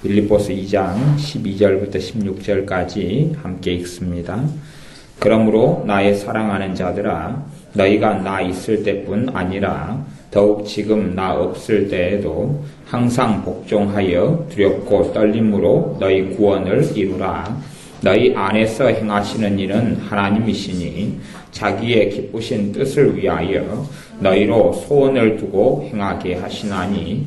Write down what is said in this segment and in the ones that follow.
빌립보스 2장 12절부터 16절까지 함께 읽습니다. 그러므로 나의 사랑하는 자들아 너희가 나 있을 때뿐 아니라 더욱 지금 나 없을 때에도 항상 복종하여 두렵고 떨림으로 너희 구원을 이루라. 너희 안에서 행하시는 일은 하나님이시니 자기의 기쁘신 뜻을 위하여 너희로 소원을 두고 행하게 하시나니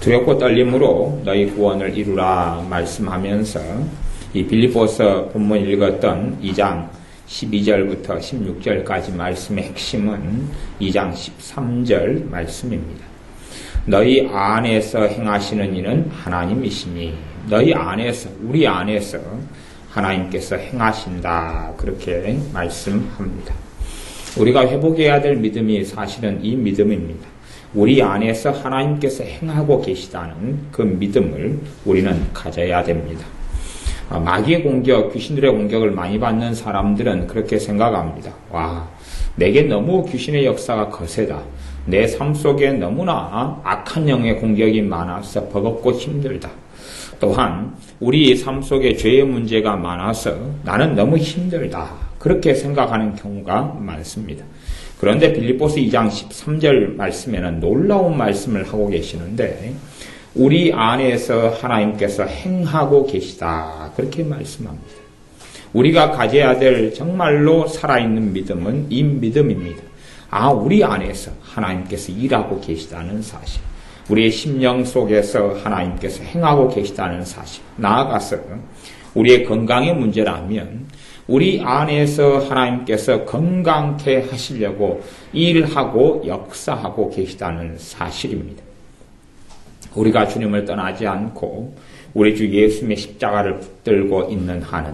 두렵고 떨림으로 너희 구원을 이루라 말씀하면서 이 빌립보서 본문 읽었던 2장 12절부터 16절까지 말씀의 핵심은 2장 13절 말씀입니다. 너희 안에서 행하시는 일은 하나님이시니 너희 안에서 우리 안에서 하나님께서 행하신다 그렇게 말씀합니다. 우리가 회복해야 될 믿음이 사실은 이 믿음입니다. 우리 안에서 하나님께서 행하고 계시다는 그 믿음을 우리는 가져야 됩니다. 아, 마귀의 공격, 귀신들의 공격을 많이 받는 사람들은 그렇게 생각합니다. 와, 내게 너무 귀신의 역사가 거세다. 내 삶 속에 너무나 악한 영의 공격이 많아서 버겁고 힘들다. 또한 우리 삶 속에 죄의 문제가 많아서 나는 너무 힘들다. 그렇게 생각하는 경우가 많습니다. 그런데 빌립보스 2장 13절 말씀에는 놀라운 말씀을 하고 계시는데 우리 안에서 하나님께서 행하고 계시다. 그렇게 말씀합니다. 우리가 가져야 될 정말로 살아있는 믿음은 이 믿음입니다. 아, 우리 안에서 하나님께서 일하고 계시다는 사실. 우리의 심령 속에서 하나님께서 행하고 계시다는 사실. 나아가서 우리의 건강의 문제라면 우리 안에서 하나님께서 건강케 하시려고 일하고 역사하고 계시다는 사실입니다. 우리가 주님을 떠나지 않고 우리 주 예수님의 십자가를 붙들고 있는 한은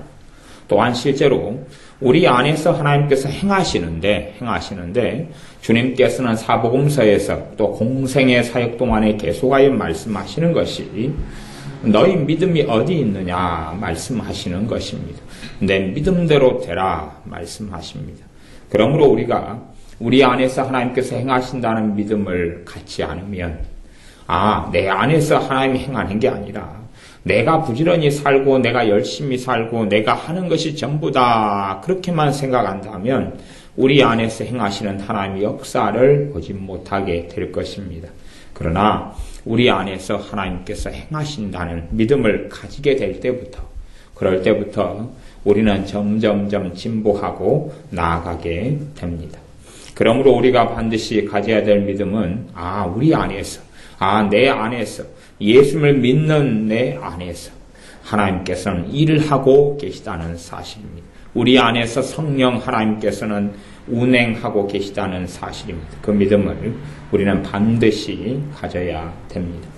또한 실제로 우리 안에서 하나님께서 행하시는데 행하시는데 주님께서는 사복음서에서 또 공생의 사역 동안에 계속하여 말씀하시는 것이 너희 믿음이 어디 있느냐 말씀하시는 것입니다. 내 믿음대로 되라 말씀하십니다. 그러므로 우리가 우리 안에서 하나님께서 행하신다는 믿음을 갖지 않으면 아, 내 안에서 하나님이 행하는 게 아니라 내가 부지런히 살고 내가 열심히 살고 내가 하는 것이 전부다 그렇게만 생각한다면 우리 안에서 행하시는 하나님의 역사를 보지 못하게 될 것입니다. 그러나 우리 안에서 하나님께서 행하신다는 믿음을 가지게 될 때부터 그럴 때부터 우리는 점점점 진보하고 나아가게 됩니다. 그러므로 우리가 반드시 가져야 될 믿음은 아 우리 안에서 아 내 안에서 예수를 믿는 내 안에서 하나님께서는 일을 하고 계시다는 사실입니다. 우리 안에서 성령 하나님께서는 운행하고 계시다는 사실입니다. 그 믿음을 우리는 반드시 가져야 됩니다.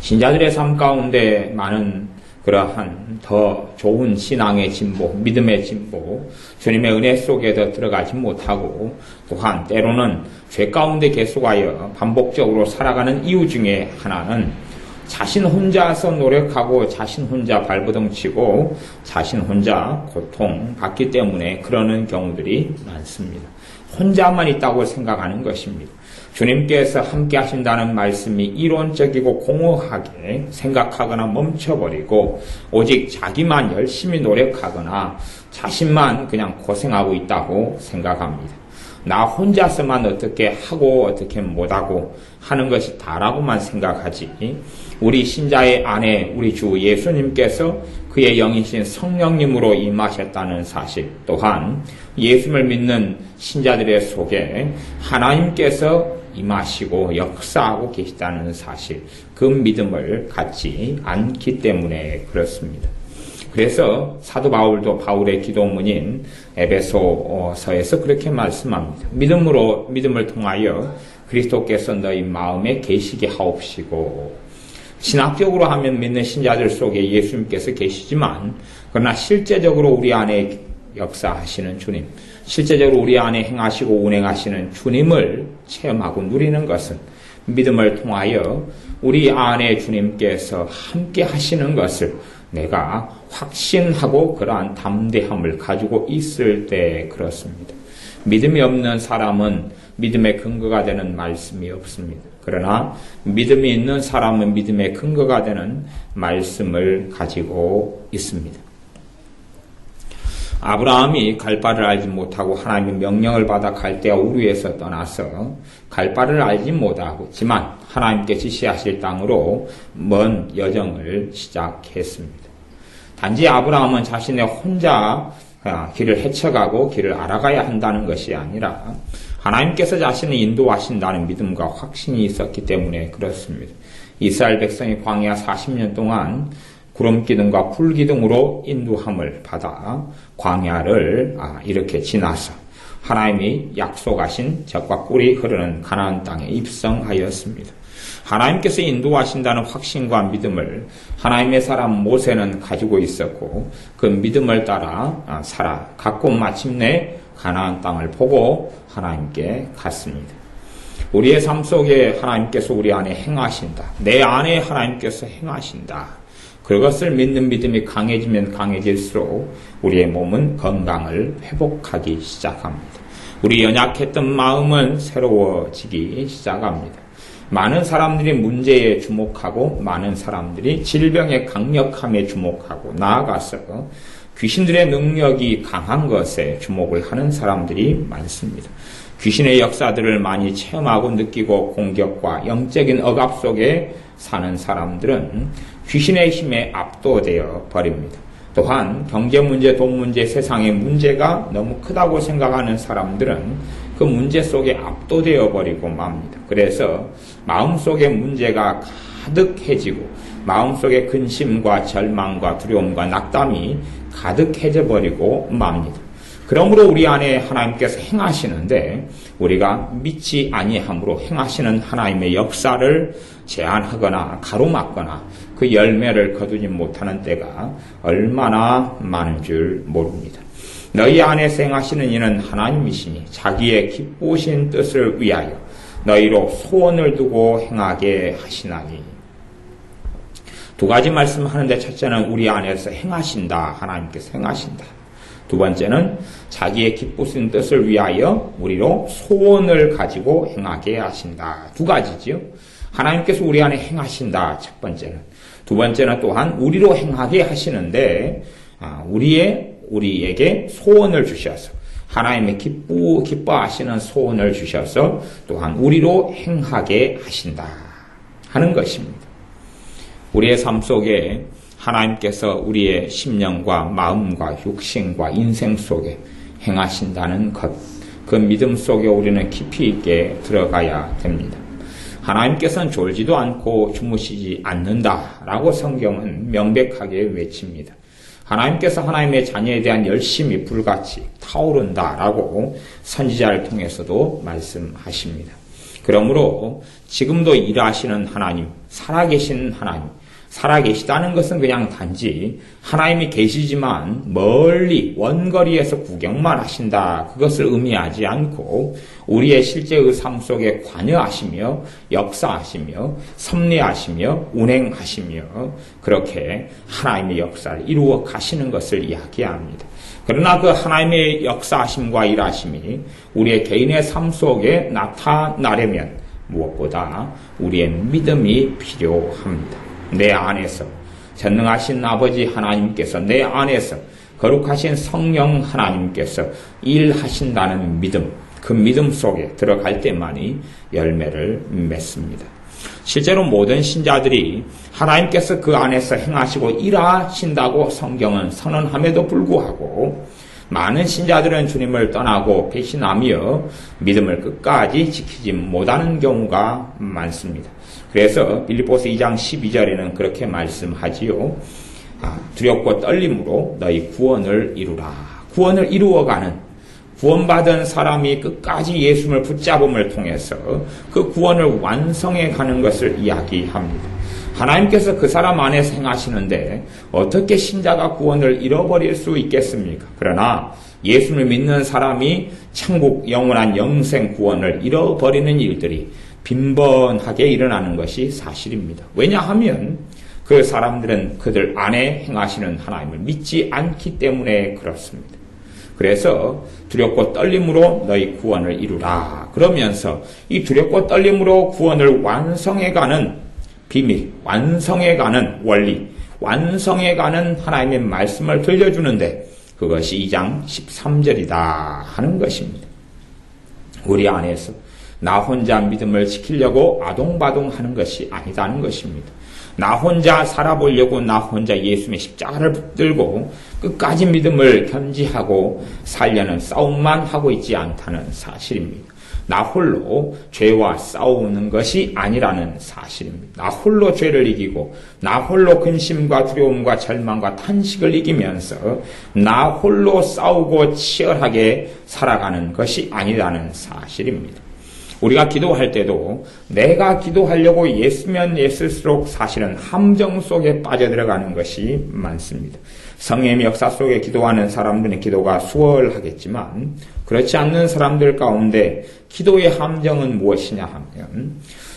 신자들의 삶 가운데 많은 그러한 더 좋은 신앙의 진보, 믿음의 진보, 주님의 은혜 속에 더 들어가지 못하고 또한 때로는 죄 가운데 계속하여 반복적으로 살아가는 이유 중에 하나는 자신 혼자서 노력하고 자신 혼자 발버둥 치고 자신 혼자 고통 받기 때문에 그러는 경우들이 많습니다. 혼자만 있다고 생각하는 것입니다. 주님께서 함께 하신다는 말씀이 이론적이고 공허하게 생각하거나 멈춰버리고 오직 자기만 열심히 노력하거나 자신만 그냥 고생하고 있다고 생각합니다. 나 혼자서만 어떻게 하고 어떻게 못하고 하는 것이 다라고만 생각하지. 우리 신자의 안에 우리 주 예수님께서 그의 영이신 성령님으로 임하셨다는 사실 또한 예수를 믿는 신자들의 속에 하나님께서 임하시고 역사하고 계시다는 사실, 그 믿음을 갖지 않기 때문에 그렇습니다. 그래서 사도 바울도 바울의 기도문인 에베소서에서 그렇게 말씀합니다. 믿음으로 믿음을 통하여 그리스도께서 너희 마음에 계시게 하옵시고 신학적으로 하면 믿는 신자들 속에 예수님께서 계시지만 그러나 실제적으로 우리 안에 역사하시는 주님, 실제적으로 우리 안에 행하시고 운행하시는 주님을 체험하고 누리는 것은 믿음을 통하여 우리 안에 주님께서 함께 하시는 것을 내가 확신하고 그러한 담대함을 가지고 있을 때 그렇습니다. 믿음이 없는 사람은 믿음의 근거가 되는 말씀이 없습니다. 그러나 믿음이 있는 사람은 믿음의 근거가 되는 말씀을 가지고 있습니다. 아브라함이 갈 바를 알지 못하고 하나님의 명령을 받아 갈대아 우르에서 떠나서 갈 바를 알지 못하지만 하나님께 지시하실 땅으로 먼 여정을 시작했습니다. 단지 아브라함은 자신의 혼자 아, 길을 헤쳐가고 길을 알아가야 한다는 것이 아니라 하나님께서 자신을 인도하신다는 믿음과 확신이 있었기 때문에 그렇습니다. 이스라엘 백성이 광야 40년 동안 구름 기둥과 풀 기둥으로 인도함을 받아 광야를 아, 이렇게 지나서 하나님이 약속하신 적과 꿀이 흐르는 가나안 땅에 입성하였습니다. 하나님께서 인도하신다는 확신과 믿음을 하나님의 사람 모세는 가지고 있었고 그 믿음을 따라 아, 살아갔고 마침내 가나안 땅을 보고 하나님께 갔습니다. 우리의 삶 속에 하나님께서 우리 안에 행하신다. 내 안에 하나님께서 행하신다. 그것을 믿는 믿음이 강해지면 강해질수록 우리의 몸은 건강을 회복하기 시작합니다. 우리 연약했던 마음은 새로워지기 시작합니다. 많은 사람들이 문제에 주목하고 많은 사람들이 질병의 강력함에 주목하고 나아가서 귀신들의 능력이 강한 것에 주목을 하는 사람들이 많습니다. 귀신의 역사들을 많이 체험하고 느끼고 공격과 영적인 억압 속에 사는 사람들은 귀신의 힘에 압도되어 버립니다. 또한 경제 문제, 돈 문제, 세상의 문제가 너무 크다고 생각하는 사람들은 그 문제 속에 압도되어 버리고 맙니다. 그래서 마음속에 문제가 가득해지고 마음속에 근심과 절망과 두려움과 낙담이 가득해져 버리고 맙니다. 그러므로 우리 안에 하나님께서 행하시는데 우리가 믿지 아니함으로 행하시는 하나님의 역사를 제한하거나 가로막거나 그 열매를 거두지 못하는 때가 얼마나 많은 줄 모릅니다. 너희 안에서 행하시는 이는 하나님이시니 자기의 기쁘신 뜻을 위하여 너희로 소원을 두고 행하게 하시나니 두 가지 말씀하는데 첫째는 우리 안에서 행하신다. 하나님께서 행하신다. 두 번째는 자기의 기쁘신 뜻을 위하여 우리로 소원을 가지고 행하게 하신다. 두 가지지요. 하나님께서 우리 안에 행하신다. 첫 번째는. 두 번째는 또한 우리로 행하게 하시는데 아, 우리의 우리에게 소원을 주셔서 하나님의 기쁘 기뻐하시는 소원을 주셔서 또한 우리로 행하게 하신다. 하는 것입니다. 우리의 삶 속에 하나님께서 우리의 심령과 마음과 육신과 인생 속에 행하신다는 것, 그 믿음 속에 우리는 깊이 있게 들어가야 됩니다. 하나님께서는 졸지도 않고 주무시지 않는다라고 성경은 명백하게 외칩니다. 하나님께서 하나님의 자녀에 대한 열심이 불같이 타오른다라고 선지자를 통해서도 말씀하십니다. 그러므로 지금도 일하시는 하나님, 살아계신 하나님, 살아계시다는 것은 그냥 단지 하나님이 계시지만 멀리 원거리에서 구경만 하신다. 그것을 의미하지 않고 우리의 실제의 삶 속에 관여하시며 역사하시며 섭리하시며 운행하시며 그렇게 하나님의 역사를 이루어 가시는 것을 이야기합니다. 그러나 그 하나님의 역사하심과 일하심이 우리의 개인의 삶 속에 나타나려면 무엇보다 우리의 믿음이 필요합니다. 내 안에서 전능하신 아버지 하나님께서 내 안에서 거룩하신 성령 하나님께서 일하신다는 믿음, 그 믿음 속에 들어갈 때만이 열매를 맺습니다. 실제로 모든 신자들이 하나님께서 그 안에서 행하시고 일하신다고 성경은 선언함에도 불구하고 많은 신자들은 주님을 떠나고 배신하며 믿음을 끝까지 지키지 못하는 경우가 많습니다. 그래서 빌리포스 2장 12절에는 그렇게 말씀하지요. 아, 두렵고 떨림으로 너희 구원을 이루라. 구원을 이루어가는 구원받은 사람이 끝까지 예수를 붙잡음을 통해서 그 구원을 완성해 가는 것을 이야기합니다. 하나님께서 그 사람 안에 생하시는데 어떻게 신자가 구원을 잃어버릴 수 있겠습니까? 그러나 예수를 믿는 사람이 천국 영원한 영생 구원을 잃어버리는 일들이 빈번하게 일어나는 것이 사실입니다. 왜냐하면 그 사람들은 그들 안에 행하시는 하나님을 믿지 않기 때문에 그렇습니다. 그래서 두렵고 떨림으로 너희 구원을 이루라. 그러면서 이 두렵고 떨림으로 구원을 완성해가는 비밀, 완성해가는 원리, 완성해가는 하나님의 말씀을 들려주는데 그것이 2장 13절이다 하는 것입니다. 우리 안에서 나 혼자 믿음을 지키려고 아동바동 하는 것이 아니다는 것입니다. 나 혼자 살아보려고 나 혼자 예수님의 십자가를 붙들고 끝까지 믿음을 견지하고 살려는 싸움만 하고 있지 않다는 사실입니다. 나 홀로 죄와 싸우는 것이 아니라는 사실입니다. 나 홀로 죄를 이기고 나 홀로 근심과 두려움과 절망과 탄식을 이기면서 나 홀로 싸우고 치열하게 살아가는 것이 아니라는 사실입니다. 우리가 기도할 때도 내가 기도하려고 예수면 예술수록 사실은 함정 속에 빠져들어가는 것이 많습니다. 성의 역사 속에 기도하는 사람들의 기도가 수월하겠지만 그렇지 않는 사람들 가운데 기도의 함정은 무엇이냐 하면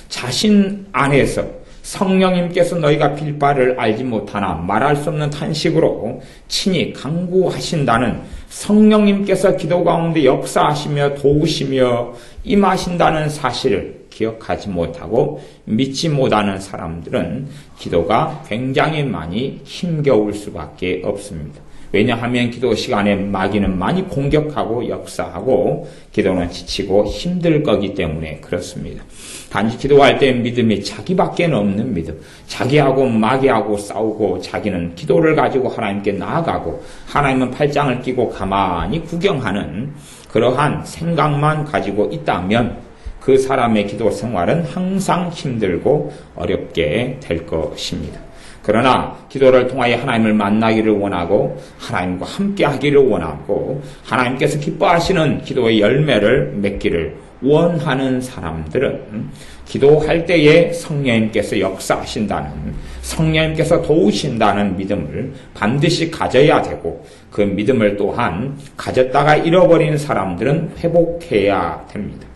자신 안에서 성령님께서 너희가 빌 바를 알지 못하나 말할 수 없는 탄식으로 친히 강구하신다는 성령님께서 기도 가운데 역사하시며 도우시며 임하신다는 사실을 기억하지 못하고 믿지 못하는 사람들은 기도가 굉장히 많이 힘겨울 수밖에 없습니다. 왜냐하면 기도 시간에 마귀는 많이 공격하고 역사하고 기도는 지치고 힘들 거기 때문에 그렇습니다. 단지 기도할 때 믿음이 자기밖에 없는 믿음. 자기하고 마귀하고 싸우고 자기는 기도를 가지고 하나님께 나아가고 하나님은 팔짱을 끼고 가만히 구경하는 그러한 생각만 가지고 있다면 그 사람의 기도 생활은 항상 힘들고 어렵게 될 것입니다. 그러나 기도를 통하여 하나님을 만나기를 원하고 하나님과 함께 하기를 원하고 하나님께서 기뻐하시는 기도의 열매를 맺기를 원하는 사람들은 기도할 때에 성령님께서 역사하신다는 성령님께서 도우신다는 믿음을 반드시 가져야 되고 그 믿음을 또한 가졌다가 잃어버린 사람들은 회복해야 됩니다.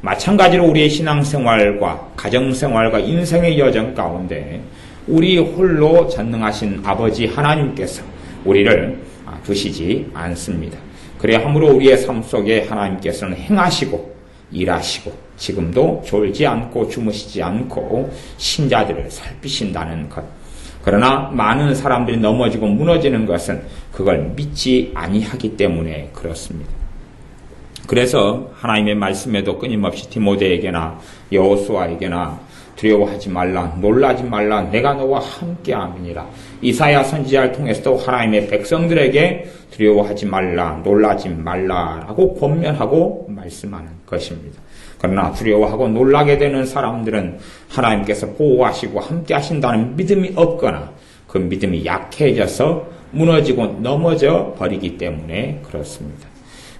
마찬가지로 우리의 신앙생활과 가정생활과 인생의 여정 가운데 우리 홀로 전능하신 아버지 하나님께서 우리를 두시지 않습니다. 그래 함으로 우리의 삶 속에 하나님께서는 행하시고 일하시고 지금도 졸지 않고 주무시지 않고 신자들을 살피신다는 것. 그러나 많은 사람들이 넘어지고 무너지는 것은 그걸 믿지 아니하기 때문에 그렇습니다. 그래서 하나님의 말씀에도 끊임없이 디모데에게나 여호수아에게나 두려워하지 말라 놀라지 말라 내가 너와 함께함이니라 이사야 선지자를 통해서도 하나님의 백성들에게 두려워하지 말라 놀라지 말라라고 권면하고 말씀하는 것입니다. 그러나 두려워하고 놀라게 되는 사람들은 하나님께서 보호하시고 함께 하신다는 믿음이 없거나 그 믿음이 약해져서 무너지고 넘어져 버리기 때문에 그렇습니다.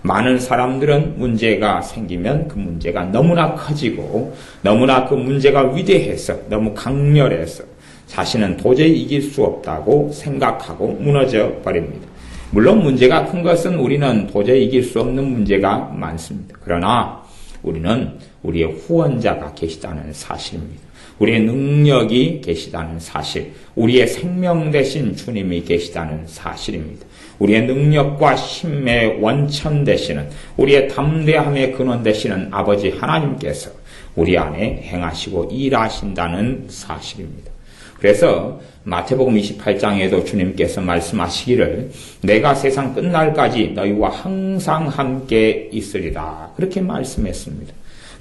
많은 사람들은 문제가 생기면 그 문제가 너무나 커지고 너무나 그 문제가 위대해서 너무 강렬해서 자신은 도저히 이길 수 없다고 생각하고 무너져 버립니다. 물론 문제가 큰 것은 우리는 도저히 이길 수 없는 문제가 많습니다. 그러나 우리는 우리의 후원자가 계시다는 사실입니다. 우리의 능력이 계시다는 사실, 우리의 생명 대신 주님이 계시다는 사실입니다. 우리의 능력과 힘의 원천 되시는 우리의 담대함의 근원 되시는 아버지 하나님께서 우리 안에 행하시고 일하신다는 사실입니다. 그래서 마태복음 28장에도 주님께서 말씀하시기를 내가 세상 끝날까지 너희와 항상 함께 있으리라 그렇게 말씀했습니다.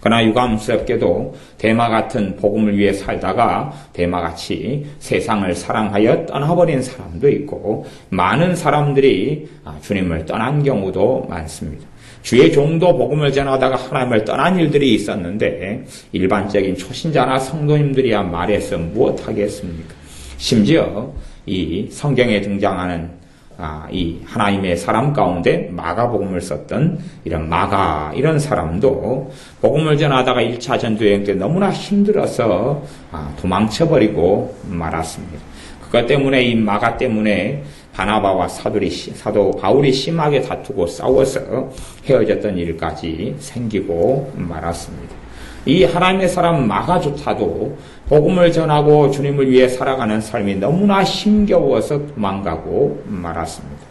그러나 유감스럽게도 대마 같은 복음을 위해 살다가 대마같이 세상을 사랑하여 떠나버린 사람도 있고 많은 사람들이 아, 주님을 떠난 경우도 많습니다. 주의 종도 복음을 전하다가 하나님을 떠난 일들이 있었는데 일반적인 초신자나 성도님들이야 말해서 무엇하겠습니까? 심지어 이 성경에 등장하는 아, 이 하나님의 사람 가운데 마가복음을 썼던 이런 마가 이런 사람도 복음을 전하다가 1차 전도여행 때 너무나 힘들어서 아, 도망쳐버리고 말았습니다. 그것 때문에 이 마가 때문에 바나바와 사도리, 사도 바울이 심하게 다투고 싸워서 헤어졌던 일까지 생기고 말았습니다. 이 하나님의 사람 마가조차도 복음을 전하고 주님을 위해 살아가는 삶이 너무나 힘겨워서 도망가고 말았습니다.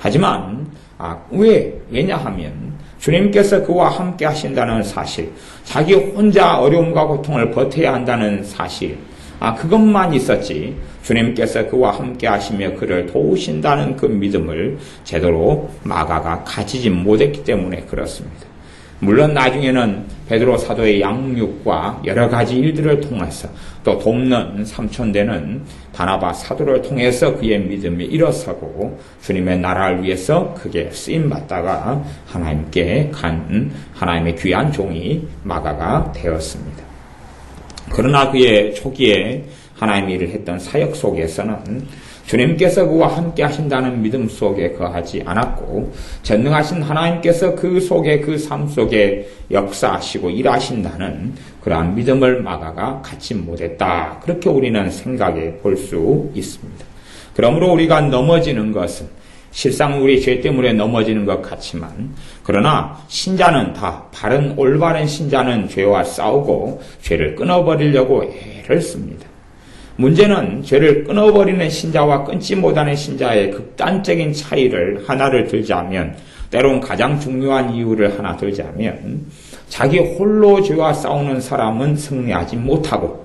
하지만 아, 왜? 왜냐하면 주님께서 그와 함께 하신다는 사실, 자기 혼자 어려움과 고통을 버텨야 한다는 사실, 아, 그것만 있었지. 주님께서 그와 함께 하시며 그를 도우신다는 그 믿음을 제대로 마가가 가지지 못했기 때문에 그렇습니다. 물론 나중에는 베드로 사도의 양육과 여러 가지 일들을 통해서 또 돕는 삼촌되는 바나바 사도를 통해서 그의 믿음이 일어서고 주님의 나라를 위해서 크게 쓰임 받다가 하나님께 간 하나님의 귀한 종이 마가가 되었습니다. 그러나 그의 초기에 하나님 일을 했던 사역 속에서는 주님께서 그와 함께 하신다는 믿음 속에 거하지 않았고 전능하신 하나님께서 그 속에 그 삶 속에 역사하시고 일하신다는 그러한 믿음을 마가가 갖지 못했다. 그렇게 우리는 생각해 볼 수 있습니다. 그러므로 우리가 넘어지는 것은 실상 우리 죄 때문에 넘어지는 것 같지만 그러나 신자는 다 바른 올바른 신자는 죄와 싸우고 죄를 끊어버리려고 애를 씁니다. 문제는 죄를 끊어버리는 신자와 끊지 못하는 신자의 극단적인 차이를 하나를 들자면 때론 가장 중요한 이유를 하나 들자면 자기 홀로 죄와 싸우는 사람은 승리하지 못하고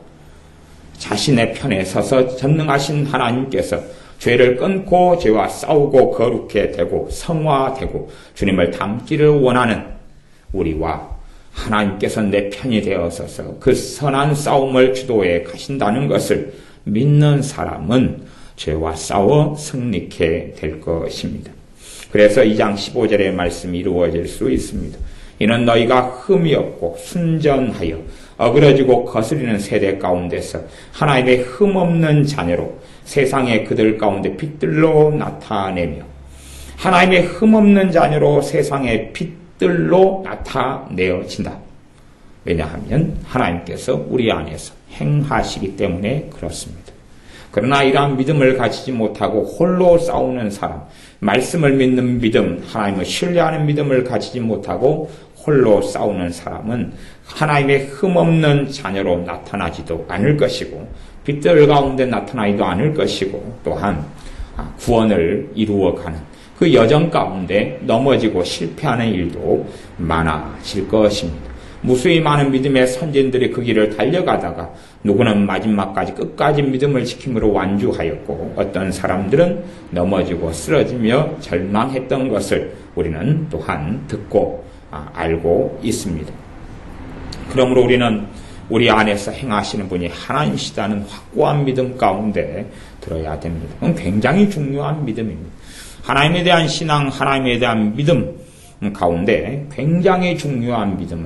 자신의 편에 서서 전능하신 하나님께서 죄를 끊고 죄와 싸우고 거룩해 되고 성화되고 주님을 닮기를 원하는 우리와 하나님께서 내 편이 되어서서 그 선한 싸움을 주도해 가신다는 것을 믿는 사람은 죄와 싸워 승리케 될 것입니다. 그래서 2장 15절의 말씀이 이루어질 수 있습니다. 이는 너희가 흠이 없고 순전하여 어그러지고 거스리는 세대 가운데서 하나님의 흠 없는 자녀로 세상의 그들 가운데 빛들로 나타내며 하나님의 흠 없는 자녀로 세상의 빛 들로 나타내어진다. 왜냐하면 하나님께서 우리 안에서 행하시기 때문에 그렇습니다. 그러나 이러한 믿음을 가지지 못하고 홀로 싸우는 사람, 말씀을 믿는 믿음, 하나님을 신뢰하는 믿음을 가지지 못하고 홀로 싸우는 사람은 하나님의 흠없는 자녀로 나타나지도 않을 것이고 빛들 가운데 나타나지도 않을 것이고 또한 구원을 이루어가는 그 여정 가운데 넘어지고 실패하는 일도 많아질 것입니다. 무수히 많은 믿음의 선진들이 그 길을 달려가다가 누구는 마지막까지 끝까지 믿음을 지킴으로 완주하였고 어떤 사람들은 넘어지고 쓰러지며 절망했던 것을 우리는 또한 듣고 아, 알고 있습니다. 그러므로 우리는 우리 안에서 행하시는 분이 하나님이시다는 확고한 믿음 가운데 들어야 됩니다. 굉장히 중요한 믿음입니다. 하나님에 대한 신앙, 하나님에 대한 믿음 가운데 굉장히 중요한 믿음을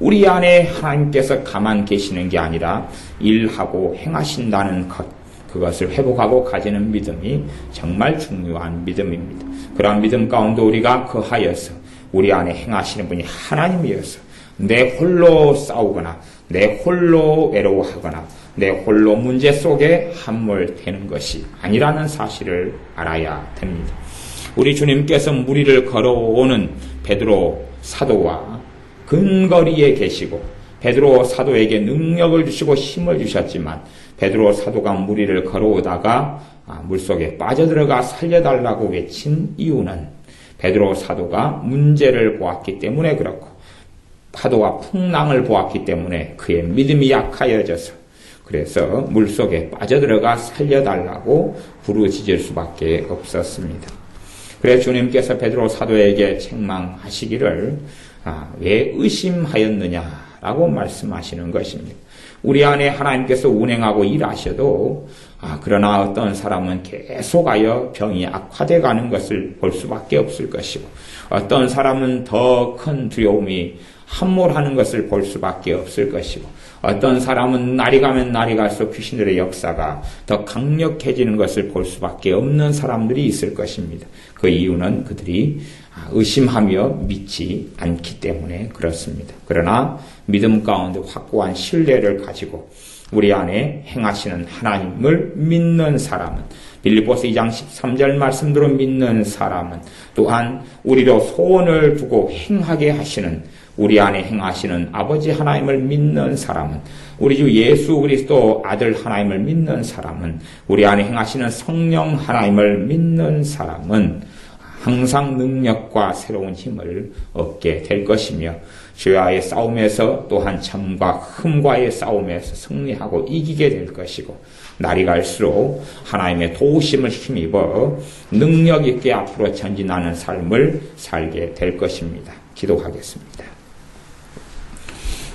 우리 안에 하나님께서 가만 계시는 게 아니라 일하고 행하신다는 것, 그것을 회복하고 가지는 믿음이 정말 중요한 믿음입니다. 그러한 믿음 가운데 우리가 거하여서 우리 안에 행하시는 분이 하나님이어서 내 홀로 싸우거나 내 홀로 외로워하거나 내 홀로 문제 속에 함몰되는 것이 아니라는 사실을 알아야 됩니다. 우리 주님께서 무리를 걸어오는 베드로 사도와 근거리에 계시고 베드로 사도에게 능력을 주시고 힘을 주셨지만 베드로 사도가 무리를 걸어오다가 아, 물속에 빠져들어가 살려달라고 외친 이유는 베드로 사도가 문제를 보았기 때문에 그렇고 파도와 풍랑을 보았기 때문에 그의 믿음이 약하여져서 그래서 물속에 빠져들어가 살려달라고 부르짖을 수밖에 없었습니다. 그래 주님께서 베드로 사도에게 책망하시기를 아, 왜 의심하였느냐라고 말씀하시는 것입니다. 우리 안에 하나님께서 운행하고 일하셔도 아, 그러나 어떤 사람은 계속하여 병이 악화돼 가는 것을 볼 수밖에 없을 것이고 어떤 사람은 더 큰 두려움이 함몰하는 것을 볼 수밖에 없을 것이고 어떤 사람은 날이 가면 날이 갈수록 귀신들의 역사가 더 강력해지는 것을 볼 수밖에 없는 사람들이 있을 것입니다. 그 이유는 그들이 의심하며 믿지 않기 때문에 그렇습니다. 그러나 믿음 가운데 확고한 신뢰를 가지고 우리 안에 행하시는 하나님을 믿는 사람은 빌립보스 2장 13절 말씀대로 믿는 사람은 또한 우리로 소원을 두고 행하게 하시는 우리 안에 행하시는 아버지 하나님을 믿는 사람은 우리 주 예수 그리스도 아들 하나님을 믿는 사람은 우리 안에 행하시는 성령 하나님을 믿는 사람은 항상 능력과 새로운 힘을 얻게 될 것이며 죄와의 싸움에서 또한 참과 흠과의 싸움에서 승리하고 이기게 될 것이고 날이 갈수록 하나님의 도우심을 힘입어 능력 있게 앞으로 전진하는 삶을 살게 될 것입니다. 기도하겠습니다.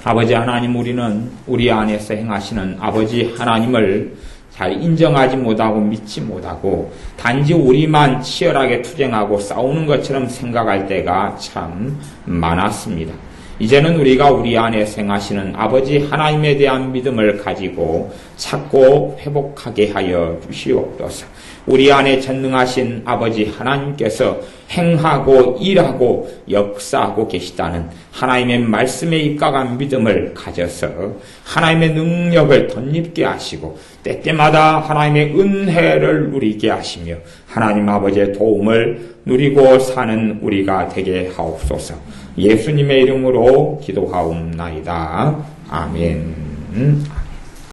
아버지 하나님 우리는 우리 안에서 행하시는 아버지 하나님을 잘 인정하지 못하고 믿지 못하고 단지 우리만 치열하게 투쟁하고 싸우는 것처럼 생각할 때가 참 많았습니다. 이제는 우리가 우리 안에 생하시는 아버지 하나님에 대한 믿음을 가지고 찾고 회복하게 하여 주시옵소서. 우리 안에 전능하신 아버지 하나님께서 행하고 일하고 역사하고 계시다는 하나님의 말씀에 입각한 믿음을 가져서 하나님의 능력을 덧입게 하시고 때때마다 하나님의 은혜를 누리게 하시며 하나님 아버지의 도움을 누리고 사는 우리가 되게 하옵소서. 예수님의 이름으로 기도하옵나이다. 아멘.